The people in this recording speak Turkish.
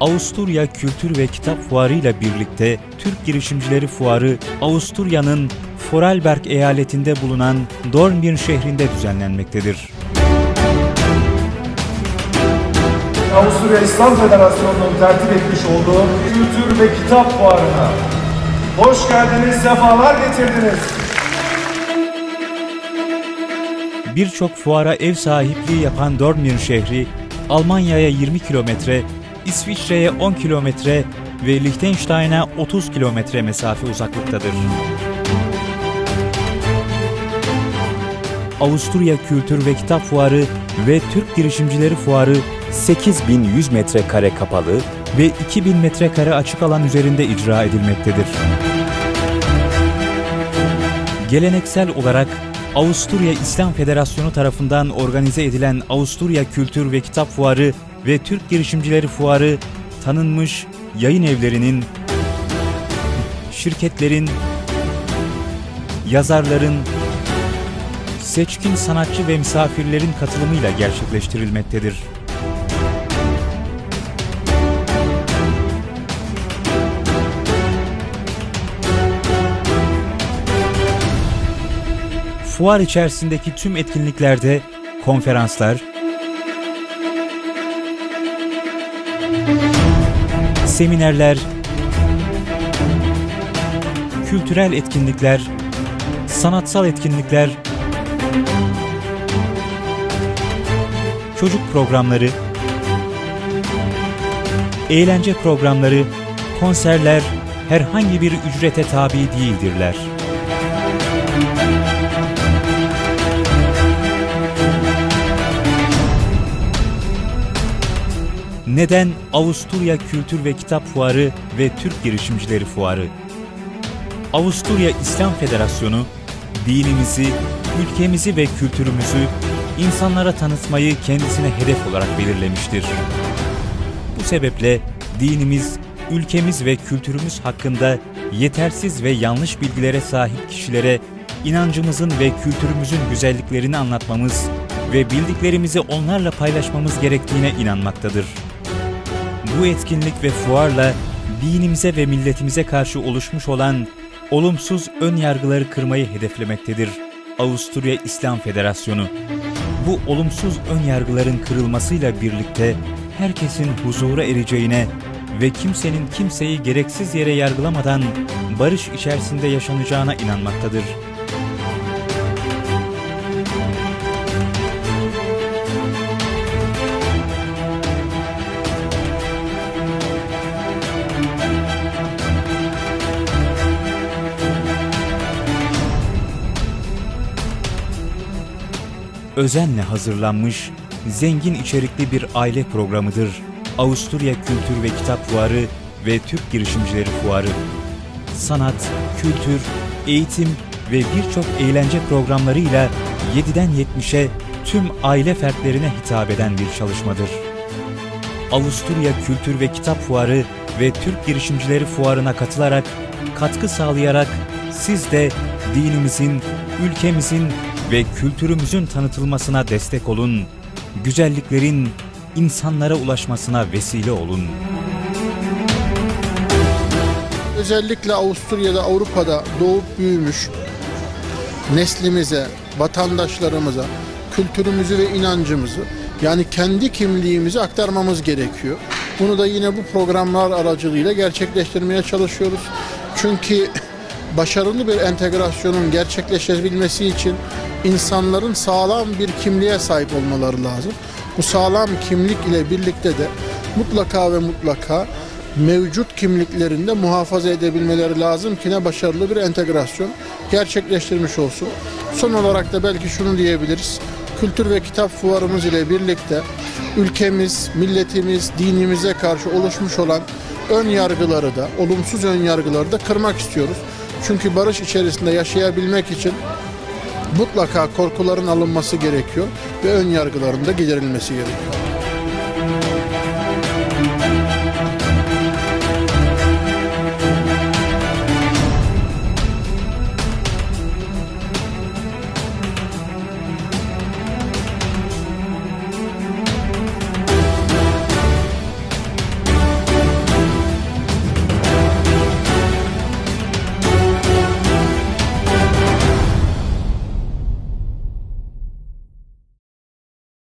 Avusturya Kültür ve Kitap Fuarı ile birlikte Türk Girişimcileri Fuarı Avusturya'nın Vorarlberg eyaletinde bulunan Dornbirn şehrinde düzenlenmektedir. Avusturya İslam Federasyonu'nun tertip etmiş olduğu Kültür ve Kitap Fuarı'na hoş geldiniz, sefalar getirdiniz. Birçok fuara ev sahipliği yapan Dornbirn şehri, Almanya'ya 20 kilometre, İsviçre'ye 10 kilometre ve Liechtenstein'a 30 kilometre mesafe uzaklıktadır. Avusturya Kültür ve Kitap Fuarı ve Türk Girişimcileri Fuarı 8100 metrekare kapalı ve 2000 metrekare açık alan üzerinde icra edilmektedir. Geleneksel olarak Avusturya İslam Federasyonu tarafından organize edilen Avusturya Kültür ve Kitap Fuarı ve Türk Girişimcileri Fuarı tanınmış yayın evlerinin, şirketlerin, yazarların, seçkin sanatçı ve misafirlerin katılımıyla gerçekleştirilmektedir. Fuar içerisindeki tüm etkinliklerde konferanslar, seminerler, kültürel etkinlikler, sanatsal etkinlikler, çocuk programları, eğlence programları, konserler herhangi bir ücrete tabi değildirler. Neden Avusturya Kültür ve Kitap Fuarı ve Türk Girişimcileri Fuarı? Avusturya İslam Federasyonu, dinimizi, ülkemizi ve kültürümüzü insanlara tanıtmayı kendisine hedef olarak belirlemiştir. Bu sebeple dinimiz, ülkemiz ve kültürümüz hakkında yetersiz ve yanlış bilgilere sahip kişilere inancımızın ve kültürümüzün güzelliklerini anlatmamız ve bildiklerimizi onlarla paylaşmamız gerektiğine inanmaktadır. Bu etkinlik ve fuarla dinimize ve milletimize karşı oluşmuş olan olumsuz ön yargıları kırmayı hedeflemektedir Avusturya İslam Federasyonu. Bu olumsuz ön yargıların kırılmasıyla birlikte herkesin huzura ereceğine ve kimsenin kimseyi gereksiz yere yargılamadan barış içerisinde yaşanacağına inanmaktadır. Özenle hazırlanmış, zengin içerikli bir aile programıdır. Avusturya Kültür ve Kitap Fuarı ve Türk Girişimcileri Fuarı. Sanat, kültür, eğitim ve birçok eğlence programlarıyla 7'den 70'e tüm aile fertlerine hitap eden bir çalışmadır. Avusturya Kültür ve Kitap Fuarı ve Türk Girişimcileri Fuarı'na katılarak, katkı sağlayarak siz de dinimizin, ülkemizin ve kültürümüzün tanıtılmasına destek olun, güzelliklerin insanlara ulaşmasına vesile olun. Özellikle Avusturya'da, Avrupa'da doğup büyümüş neslimize, vatandaşlarımıza kültürümüzü ve inancımızı yani kendi kimliğimizi aktarmamız gerekiyor. Bunu da yine bu programlar aracılığıyla gerçekleştirmeye çalışıyoruz. Çünkü başarılı bir entegrasyonun gerçekleşebilmesi için insanların sağlam bir kimliğe sahip olmaları lazım. Bu sağlam kimlik ile birlikte de mutlaka ve mutlaka mevcut kimliklerinde muhafaza edebilmeleri lazım ki ne başarılı bir entegrasyon gerçekleştirmiş olsun. Son olarak da belki şunu diyebiliriz. Kültür ve kitap fuarımız ile birlikte ülkemiz, milletimiz, dinimize karşı oluşmuş olan ön yargıları da, olumsuz ön yargıları da kırmak istiyoruz. Çünkü barış içerisinde yaşayabilmek için mutlaka korkuların alınması gerekiyor ve ön yargıların da giderilmesi gerekiyor.